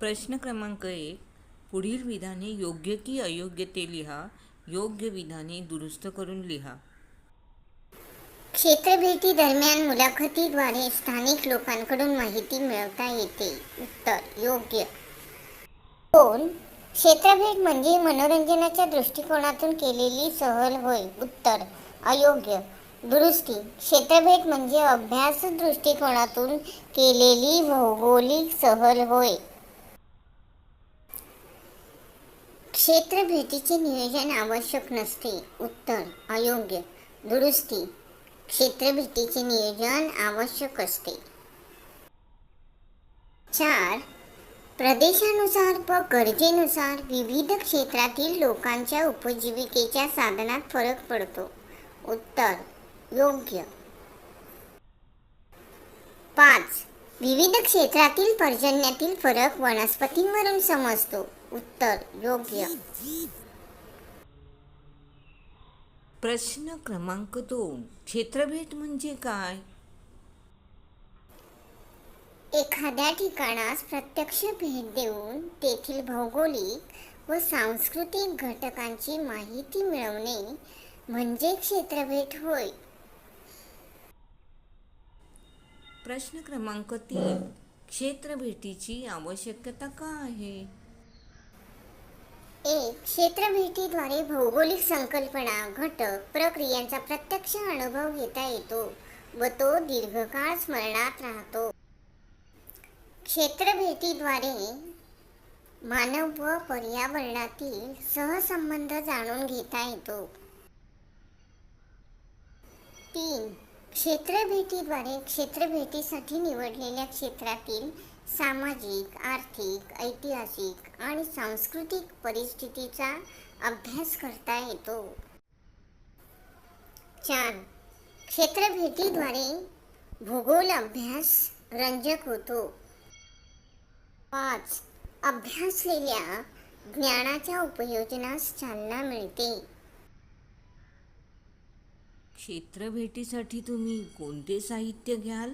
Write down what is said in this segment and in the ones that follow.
प्रश्न क्रमांक एक पुढील विधाने योग्य की अयोग्य ते लिहा योग्य विधाने दुरुस्त करून लिहा. क्षेत्रभेटी दरम्यान मुलाखतीद्वारे स्थानिक लोकांकडून माहिती मिळवता येते. उत्तर योग्य. दोन क्षेत्रभेट म्हणजे मनोरंजनाच्या दृष्टिकोनातून केलेली सहल होय. उत्तर अयोग्य. दुरुस्ती क्षेत्रभेट म्हणजे अभ्यास दृष्टिकोनातून केलेली भौगोलिक सहल होय. क्षेत्रभेटीचे नियोजन आवश्यक नसते. उत्तर अयोग्य दुरुस्ती. क्षेत्रभेटीचे नियोजन आवश्यक असते. चार प्रदेशानुसार व गरजेनुसार विविध क्षेत्रातील लोकांच्या उपजीविकेच्या साधनात फरक पडतो. उत्तर योग्य. पाच विविध क्षेत्रातील पर्जन्यातील फरक वनस्पतींवरून समजतो. उत्तर योग्य प्रश्न क्रमांक दोन. क्षेत्रभेट म्हणजे काय? एखाद्या ठिकाणास प्रत्यक्ष भेट देऊन तेथील भौगोलिक व सांस्कृतिक घटकांची माहिती मिळवणे म्हणजे क्षेत्रभेट होय. प्रश्न क्रमांक तीन. क्षेत्रभेटीची आवश्यकता का आहे? एक क्षेत्रभेटीद्वारे भौगोलिक संकल्पना घटक प्रक्रियांचा प्रत्यक्ष अनुभव घेता येतो व तो दीर्घकाळ स्मरणात राहतो. क्षेत्रभेटीद्वारे मानव व पर्यावरणातील सहसंबंध जाणून घेता येतो. तीन क्षेत्रभेटीद्वारे क्षेत्रभेटीसाठी निवडलेल्या क्षेत्रातील सामाजिक आर्थिक ऐतिहासिक आणि सांस्कृतिक परिस्थितीचा अभ्यास करता येतो. चार. क्षेत्रभेटीद्वारे भूगोल अभ्यास रंजक होतो. पाच. अभ्यासलेल्या ज्ञानाच्या उपयोजनास चालना मिळते. क्षेत्रभेटीसाठी तुम्ही कोणते साहित्य घ्याल?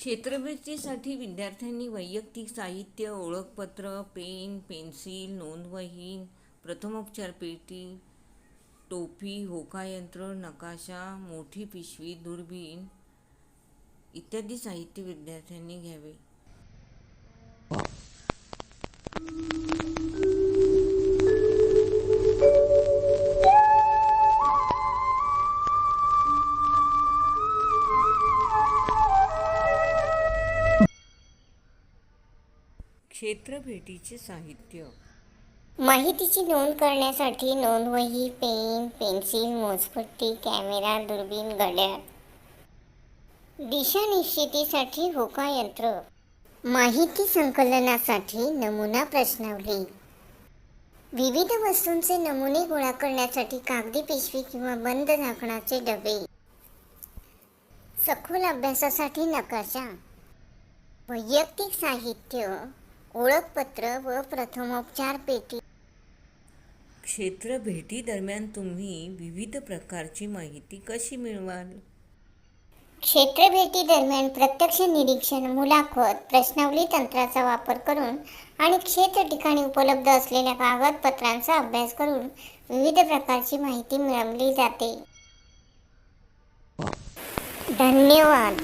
क्षेत्रवृत्तीसाठी विद्यार्थ्यांनी वैयक्तिक साहित्य ओळखपत्र पेन पेन्सिल नोंदवही प्रथमोपचार पेटी टोपी होकायंत्र नकाशा मोठी पिशवी दुर्बीण इत्यादी साहित्य विद्यार्थ्यांनी घ्यावे. क्षेत्रभेटीचे साहित्य. माहितीची नोंद करण्यासाठी नोंदवही पेन पेन्सिल मोजपट्टी कॅमेरा दुर्बीण घड्याळ दिशा निश्चितीसाठी होका यंत्र. माहिती संकलनासाठी नमुना प्रश्नावली. विविध वस्तूंचे नमुने गोळा करण्यासाठी कागदी पिशवी किंवा बंद झाकणाचे डबे. सखोल अभ्यासासाठी नकाशा. वैयक्तिक साहित्य. ओळखपत्र व प्रथमोपचार पेटी. क्षेत्रभेटी दरम्यान तुम्ही विविध प्रकारची माहिती कशी मिळवाल? क्षेत्रभेटी दरम्यान प्रत्यक्ष निरीक्षण मुलाखत प्रश्नावली तंत्राचा वापर करून आणि क्षेत्र ठिकाणी उपलब्ध असलेल्या कागदपत्रांचा अभ्यास करून विविध प्रकारची माहिती मिळवली जाते. धन्यवाद.